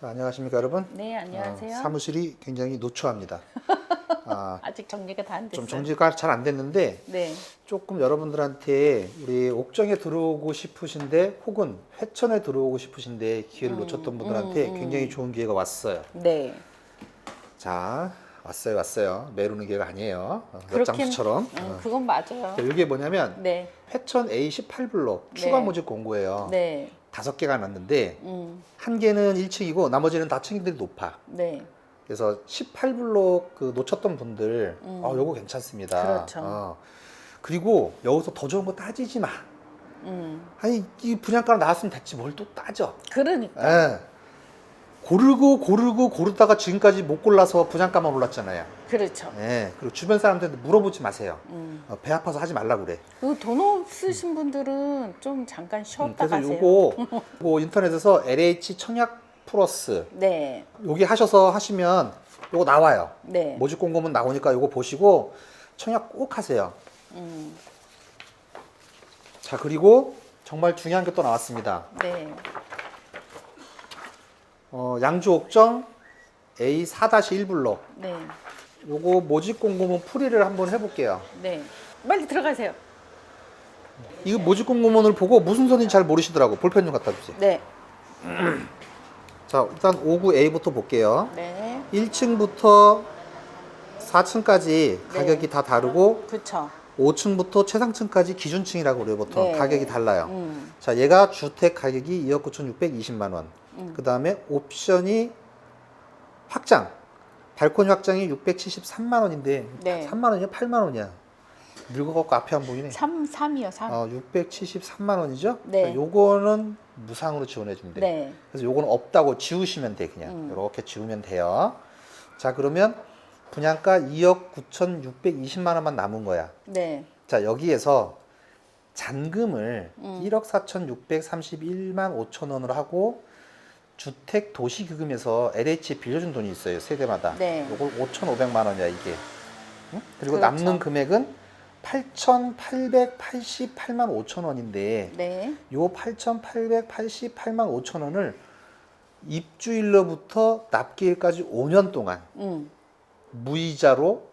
안녕하십니까 여러분? 네, 안녕하세요. 어, 사무실이 굉장히 노출합니다. 아, 아직 정리가 다 안 됐어요. 좀 정리가 잘 안 됐는데 네, 조금 여러분들한테 우리 옥정에 들어오고 싶으신데 혹은 회천에 들어오고 싶으신데 기회를 놓쳤던 분들한테 굉장히 좋은 기회가 왔어요. 네, 자 왔어요 왔어요 매루는 기회가 아니에요. 어, 옆장수처럼. 음, 그건 맞아요. 이게 뭐냐면 네, 회천 A18블록 네. 추가 모집 공고예요. 네, 다섯 개가 났는데 음, 한 개는 1층이고 나머지는 다 층들이 높아. 네, 그래서 18블록 그 놓쳤던 분들, 어, 요거 괜찮습니다. 음. 그렇죠. 어. 그리고 여기서 더 좋은 거 따지지 마. 음, 아니, 이 분양가로 나왔으면 됐지. 뭘 또 따져. 그러니까 예. 고르고 고르고 고르다가 지금까지 못 골라서 분양가만 올랐잖아요. 그렇죠. 예. 그리고 주변 사람들한테 물어보지 마세요. 음, 어, 배 아파서 하지 말라 그래. 그 돈 없으신 분들은 좀 잠깐 음, 쉬었다 그래서 가세요. 요거, 요거 인터넷에서 LH 청약 플러스 네, 여기 하셔서 하시면 요거 나와요. 네, 모집 공고문 나오니까 요거 보시고 청약 꼭 하세요. 음, 자 그리고 정말 중요한 게 또 나왔습니다. 네, 어, 양주 옥정 A4-1블록 네, 요거 모집 공고문 풀이를 한번 해볼게요. 네. 빨리 들어가세요. 이거 모집 공고문을 보고 무슨 선인지 잘 모르시더라고. 볼펜 좀 갖다 주세요. 네, 자 일단 59A부터 볼게요. 네, 1층부터 4층까지 네. 가격이 다 다르고 그쵸. 5층부터 최상층까지 기준층이라고 그래요 보통 네. 가격이 달라요. 음, 자, 얘가 주택 가격이 2억 9,620만 원. 음. 그 다음에 옵션이 확장. 발코니 확장이 673만 원인데 네. 3만 원이야? 8만 원이야? 늙어갖고 앞에 안 보이네. 3, 3이요, 3. 어, 673만 원이죠? 네. 자, 요거는 무상으로 지원해 준대. 네, 그래서 요거는 없다고 지우시면 돼 그냥. 음. 이렇게 지우면 돼요. 자, 그러면 분양가 2억 9,620만 원만 남은 거야. 네, 자 여기에서 잔금을 음. 1억 4,631만 5천 원으로 하고 주택 도시기금에서 LH 빌려준 돈이 있어요 세대마다. 네. 요걸 5,500만 원이야 이게. 응? 그리고 그렇죠. 남는 금액은 8,888만 5천 원인데 네, 요 8,888만 5천 원을 입주일로부터 납기일까지 5년 동안 음, 무이자로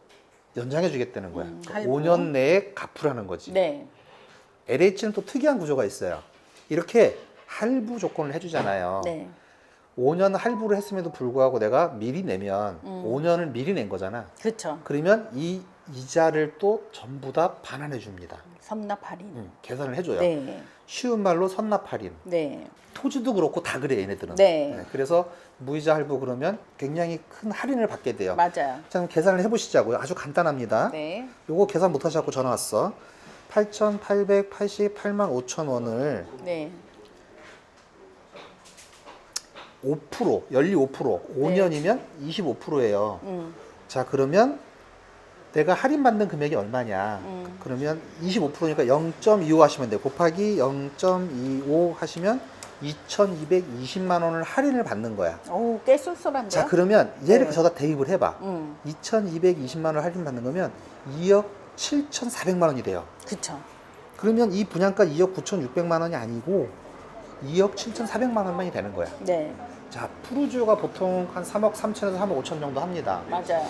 연장해 주겠다는 거야. 음, 그러니까 할부. 5년 내에 갚으라는 거지. 네, LH는 또 특이한 구조가 있어요. 이렇게 할부 조건을 해주잖아요. 네, 5년 할부를 했음에도 불구하고 내가 미리 내면 음. 5년을 미리 낸 거잖아. 그쵸. 그러면 이 이자를 또 전부 다 반환해 줍니다. 섬납 할인. 음, 계산을 해줘요. 네, 쉬운 말로 선납 할인. 네, 토지도 그렇고 다 그래 얘네들은. 네. 그래서 무이자 할부 그러면 굉장히 큰 할인을 받게 돼요. 맞아요. 자, 그럼 계산을 해보시자고요. 아주 간단합니다. 네, 요거 계산 못 하셔서 전화 왔어. 8,888만 5천 원을 네, 5% 연리 5% 5년이면 25%예요. 음, 자 그러면 내가 할인 받는 금액이 얼마냐? 음. 그러면 25%니까 0.25 하시면 돼요. 곱하기 0.25 하시면 2,220만 원을 할인을 받는 거야. 오, 꽤 쏠쏠한데요? 자 그러면 얘를 네. 저다 대입을 해 봐. 음, 2,220만 원 할인 받는 거면 2억 7,400만 원이 돼요. 그쵸. 그러면 이 분양가 2억 9,600만 원이 아니고 2억 7,400만 원만이 되는 거야. 네, 자, 푸르주가 보통 한 3억 3천에서 3억 5천 정도 합니다. 맞아요.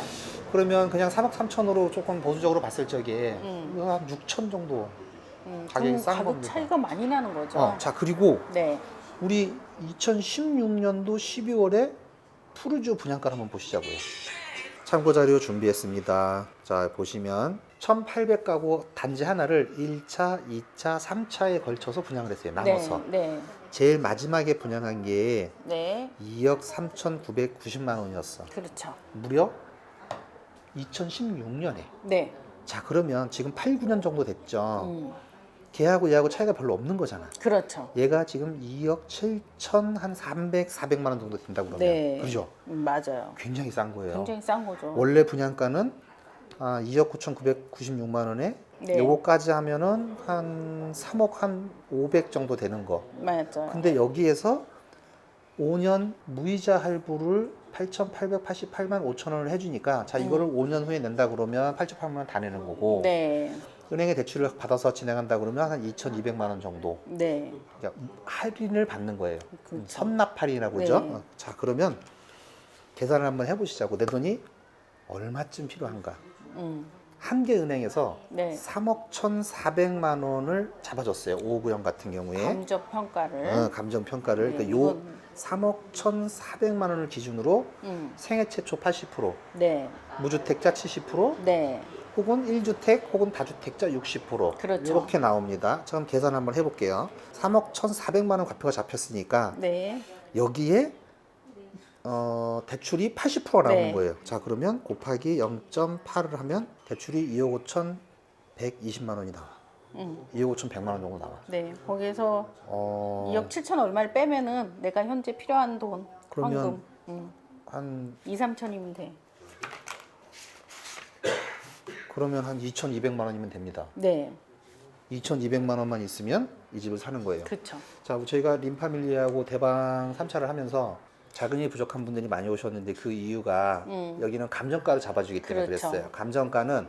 그러면 그냥 3억 3천으로 조금 보수적으로 봤을 적에 음. 한 6천 정도. 음, 가격이 그럼 싼 가격 겁니다. 차이가 많이 나는 거죠. 어, 자, 그리고 네, 우리 2016년도 12월에 푸르주 분양가를 한번 보시자고요. 참고 자료 준비했습니다. 자, 보시면 1,800가구 단지 하나를 1차, 2차, 3차에 걸쳐서 분양을 했어요. 나눠서. 네, 네, 제일 마지막에 분양한 게 네, 2억 3,990만 원이었어. 그렇죠. 무려 2016년에. 네, 자, 그러면 지금 8, 9년 정도 됐죠. 음, 걔하고 얘하고 차이가 별로 없는 거잖아. 그렇죠. 얘가 지금 2억 7천 한 300, 400만 원 정도 된다고 그러면. 네, 그죠? 음, 맞아요. 굉장히 싼 거예요. 굉장히 싼 거죠. 원래 분양가는 아, 2억 9,996만 원에 네. 요거까지 하면은 한 3억 한 500 정도 되는 거. 맞아요. 근데 여기에서 5년 무이자 할부를 8,888만 5천 원을 해주니까 자 이거를 5년 후에 낸다 그러면 8,800만 원 다 내는 거고 네, 은행에 대출을 받아서 진행한다 그러면 한 2,200만 원 정도 네. 그러니까 할인을 받는 거예요. 그렇죠. 선납 할인이라고 그러죠. 네. 어, 자 그러면 계산을 한번 해보시자고 내 돈이 얼마쯤 필요한가? 음. 한개 은행에서 네. 3억 1,400만 원을 잡아줬어요. 5구형 같은 경우에 감적 평가를. 어, 감정 평가를 네, 그러니까 요 이건- 3억 1,400만 원을 기준으로 음. 생애 최초 80%, 네. 무주택자 70%, 네. 혹은 1주택 혹은 다주택자 60% 그렇죠. 이렇게 나옵니다. 지금 계산 한번 해볼게요. 3억 1,400만 원 과표가 잡혔으니까 네. 여기에 어, 대출이 80%가 나오는 네. 거예요. 자 그러면 곱하기 0.8을 하면 대출이 2억 5,120만 원이 나와. 음. 2억 5,100만 원 정도 나와. 네. 거기에서 어, 2억 7천 얼마를 빼면은 내가 현재 필요한 돈 그러면 황금 음. 한 2, 3천이면 돼. 그러면 한 2,200만 원이면 됩니다. 네. 2,200만 원만 있으면 이 집을 사는 거예요. 그렇죠. 자, 저희가 림파밀리하고 대방 3차를 하면서 자금이 부족한 분들이 많이 오셨는데 그 이유가 음. 여기는 감정가를 잡아주기 때문에 그렇죠. 그랬어요. 감정가는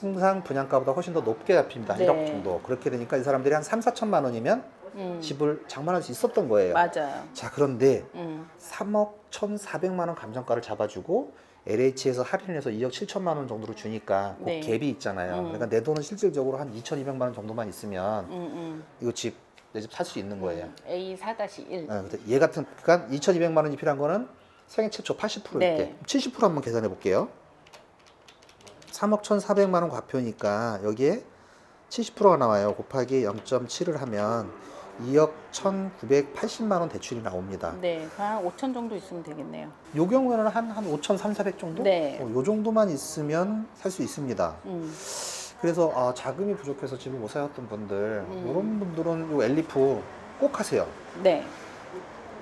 통상 분양가보다 훨씬 더 높게 잡힙니다. 네. 1억 정도. 그렇게 되니까 이 사람들이 한 3, 4천만 원이면 음. 집을 장만할 수 있었던 거예요. 맞아요. 자, 그런데 음. 3억 1,400만 원 감정가를 잡아주고 LH에서 할인해서 2억 7천만 원 정도로 주니까 그 네. 갭이 있잖아요. 음. 그러니까 내 돈은 실질적으로 한 2,200만 원 정도만 있으면 음, 음. 이거 집 내 집 살 수 있는 거예요. A 4-1. 어, 근데 얘 같은 그러니까 2,200만 원이 필요한 거는 생애 최초 80%일 네. 때. 70% 한번 계산해 볼게요. 3억 1,400만 원 과표니까 여기에 70%가 나와요. 곱하기 0.7을 하면 2억 1,980만 원 대출이 나옵니다. 네. 한 5천 정도 있으면 되겠네요. 요 경우에는 한, 한5,300 정도? 네. 어, 요 정도만 있으면 살 수 있습니다. 음. 그래서 아, 자금이 부족해서 집을 못 사셨던 분들, 음. 이런 분들은 요 엘리프 꼭 하세요. 네.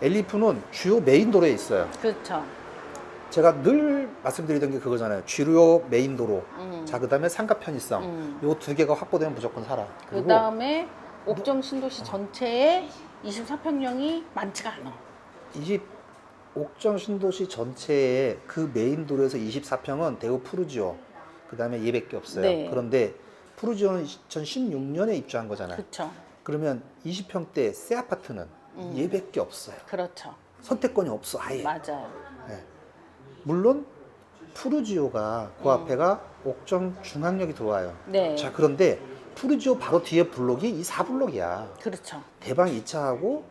엘리프는 주요 메인 도로에 있어요. 그렇죠. 제가 늘 말씀드리던 게 그거잖아요. 주요 메인 도로. 음. 자, 그다음에 상가 편의성. 음. 요두 개가 확보되면 무조건 살아. 그 다음에 옥정 신도시 전체에 24평형이 많지가 않아. 이집 옥정 신도시 전체의 그 메인 도로에서 24평은 대우 푸르지오. 그다음에 얘밖에 없어요. 네. 그런데 푸르지오는 2016년에 입주한 거잖아요. 그렇죠. 그러면 20평대 새 아파트는 음. 얘밖에 없어요. 그렇죠. 선택권이 없어 아예. 맞아요. 예. 물론 푸르지오가 그 음. 앞에가 옥정 중앙역이 들어와요. 네. 자 그런데 푸르지오 바로 뒤에 블록이 이 4블록이야. 그렇죠. 대방 2차하고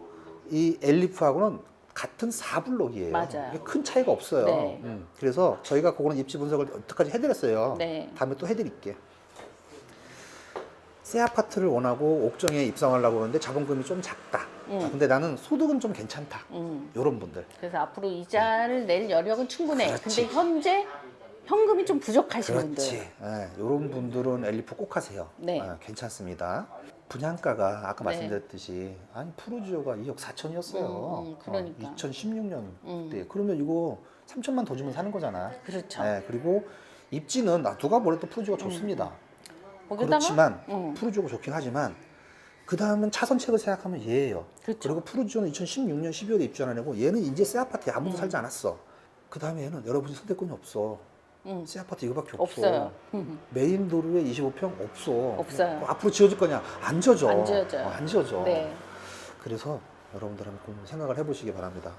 이 엘리프하고는 같은 4블록이에요. 맞아요. 큰 차이가 없어요. 네. 음, 그래서 저희가 그거는 입지 분석을 어떻게까지 해드렸어요. 네. 다음에 또 해드릴게. 새 아파트를 원하고 옥정에 입성하려고 그러는데 자본금이 좀 작다. 음. 아, 근데 나는 소득은 좀 괜찮다. 음. 이런 분들. 그래서 앞으로 이자를 낼 여력은 충분해. 그렇지. 근데 현재 현금이 좀 부족하신 그렇지. 분들. 예, 이런 분들은 엘리프 꼭 하세요. 네. 예, 괜찮습니다. 분양가가 아까 네. 말씀드렸듯이 아니 푸르지오가 2억 4천이었어요. 음, 음, 그러니까. 2016년 음. 때. 그러면 이거 3천만 더 주면 사는 거잖아. 그렇죠. 예, 그리고 입지는 나 누가 뭐래도 푸르지오가 좋습니다. 거기다가 그렇지만 음. 푸르지오가 좋긴 하지만 그 다음은 차선책을 생각하면 얘예요. 그렇죠. 그리고 푸르지오는 2016년 12월에 입주한 애고 얘는 이제 새 아파트에 아무도 음. 살지 않았어. 그 다음에 얘는 여러분이 선택권이 없어. 음. 새 아파트 이거밖에 없어. 없어요. 음. 메인 도로에 25평 없어. 없어요. 뭐 앞으로 지어질 거냐? 안 지어져. 안 지어져요. 어, 안 지어져. 네. 그래서 여러분들 한번 생각을 해보시기 바랍니다.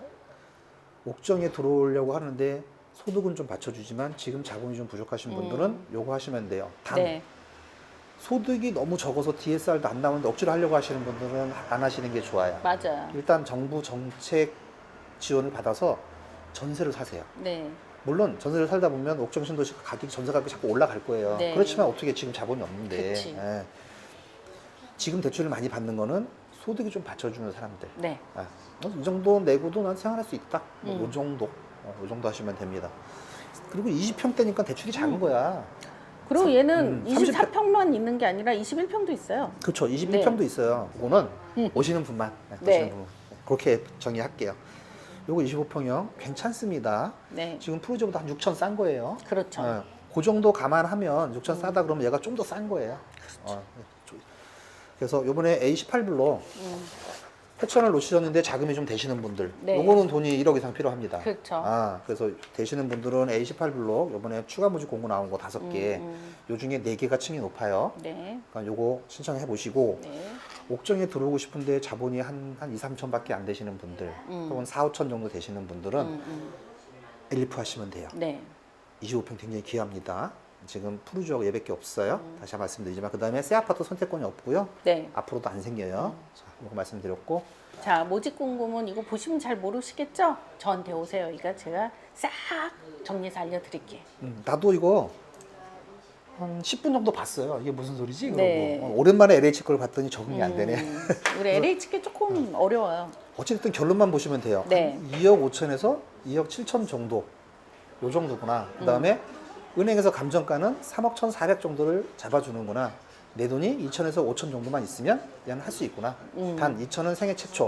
옥정에 들어오려고 하는데 소득은 좀 받쳐주지만 지금 자금이 좀 부족하신 분들은 요거 하시면 돼요. 단 음. 네. 소득이 너무 적어서 DSR도 안 나오는데 억지로 하려고 하시는 분들은 안 하시는 게 좋아요. 맞아요. 일단 정부 정책 지원을 받아서 전세를 사세요. 네. 물론 전세를 살다 보면 옥정 신도시 가격이 전세 가격이 자꾸 올라갈 거예요. 네. 그렇지만 어떻게 지금 자본이 없는데 그치. 예. 지금 대출을 많이 받는 거는 소득이 좀 받쳐주는 사람들. 네. 아, 이 정도 내고도 난 생활할 수 있다. 뭐 음. 이 정도, 어, 이 정도 하시면 됩니다. 그리고 20평대니까 대출이 작은 음. 거야. 그리고 삼- 얘는 음, 30 24평만 있는 게 아니라 21평도 있어요. 그렇죠. 21평도 있어요. 그거는 음. 오시는 분만 네, 네. 오시는 분 그렇게 정의할게요. 요거 25평형 괜찮습니다. 네. 지금 프로저보다 한 6천 싼 거예요. 그렇죠. 어, 그 정도 감안하면 6천 싸다 그러면 얘가 좀 더 싼 거예요. 그렇죠. 어, 그래서 요번에 A18블로 음. 패천을 놓치셨는데 자금이 좀 되시는 분들, 네. 요거는 돈이 1억 이상 필요합니다. 그렇죠. 아, 그래서 되시는 분들은 A18 블록 요번에 추가 모집 공고 나온 거 다섯 개, 음, 요 중에 네 개가 층이 높아요. 네. 그러니까 요거 신청해 보시고 네. 옥정에 들어오고 싶은데 자본이 한, 한 2, 3천밖에 안 되시는 분들, 음. 혹은 4, 5천 정도 되시는 분들은 음, 음. 엘리프 하시면 돼요. 네. 25평 굉장히 귀합니다. 지금 푸르주하고 얘밖에 없어요. 음. 다시 한번 말씀드리지만 그 다음에 새 아파트 선택권이 없고요. 네. 앞으로도 안 생겨요. 음. 자, 말씀드렸고 자, 모집 공고문 이거 보시면 잘 모르시겠죠? 저한테 오세요. 이거 제가 싹 정리해서 알려드릴게요. 음, 나도 이거 한 10분 정도 봤어요. 이게 무슨 소리지? 네. 그러고 어, 오랜만에 LH 걸 봤더니 적응이 안 되네. 음, 우리 LHK 조금 어려워요. 어쨌든 결론만 보시면 돼요. 네. 한 2억 5천에서 2억 7천 정도. 요 정도구나. 그 다음에 은행에서 감정가는 3억 1,400 정도를 잡아주는구나. 내 돈이 2천에서 5천 정도만 있으면 얘는 할수 있구나. 음. 단 2천은 생애 최초.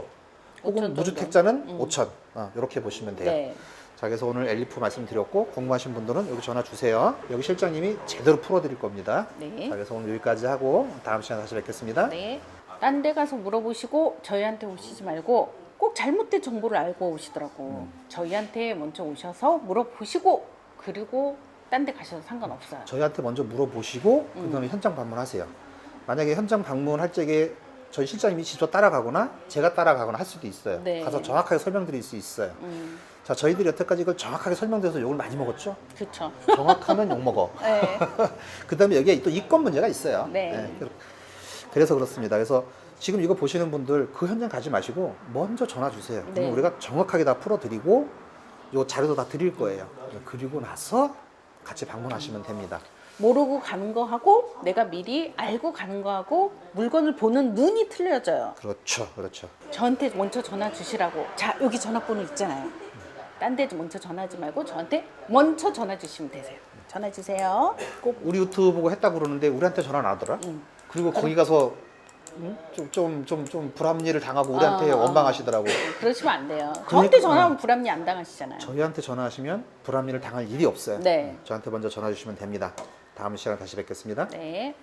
5천 혹은 정도. 무주택자는 음. 5천. 어, 이렇게 보시면 돼요. 네. 자, 그래서 오늘 엘리프 말씀드렸고 궁금하신 분들은 여기 전화 주세요. 여기 실장님이 제대로 풀어드릴 겁니다. 네. 자, 그래서 오늘 여기까지 하고 다음 시간에 다시 뵙겠습니다. 네. 딴 데 가서 물어보시고 저희한테 오시지 말고 꼭 잘못된 정보를 알고 오시더라고. 음. 저희한테 먼저 오셔서 물어보시고 그리고 딴 데 가셔도 상관없어요. 저희한테 먼저 물어보시고 음. 그다음에 현장 방문하세요. 만약에 현장 방문할 적에 저희 실장님이 직접 따라가거나 제가 따라가거나 할 수도 있어요. 네. 가서 정확하게 설명드릴 수 있어요. 음, 자, 저희들이 여태까지 이걸 정확하게 설명드려서 욕을 많이 먹었죠. 그렇죠. 정확하면 욕 먹어. 네. 그 다음에 여기에 또 이권 문제가 있어요. 네. 그래서 그렇습니다. 그래서 지금 이거 보시는 분들 그 현장 가지 마시고 먼저 전화 주세요. 네. 그러면 우리가 정확하게 다 풀어드리고 요 자료도 다 드릴 거예요. 그리고 나서 같이 방문하시면 됩니다. 모르고 가는 거 하고 내가 미리 알고 가는 거 하고 물건을 보는 눈이 틀려져요. 그렇죠, 그렇죠. 저한테 먼저 전화 주시라고. 자, 여기 전화번호 있잖아요. 딴 데 먼저 전화하지 말고 저한테 먼저 전화 주시면 되세요. 전화 주세요. 꼭 우리 유튜브 보고 했다 그러는데 우리한테 전화 안 하더라. 음. 그리고 거기 가서 좀 좀 좀 좀 불합리를 당하고 우리한테 아. 원망하시더라고. 그러시면 안 돼요. 그러니까- 저한테 전화하면 불합리 안 당하시잖아요. 저희한테 전화하시면 불합리를 당할 일이 없어요. 네. 저한테 먼저 전화 주시면 됩니다. 다음 시간에 다시 뵙겠습니다. 네.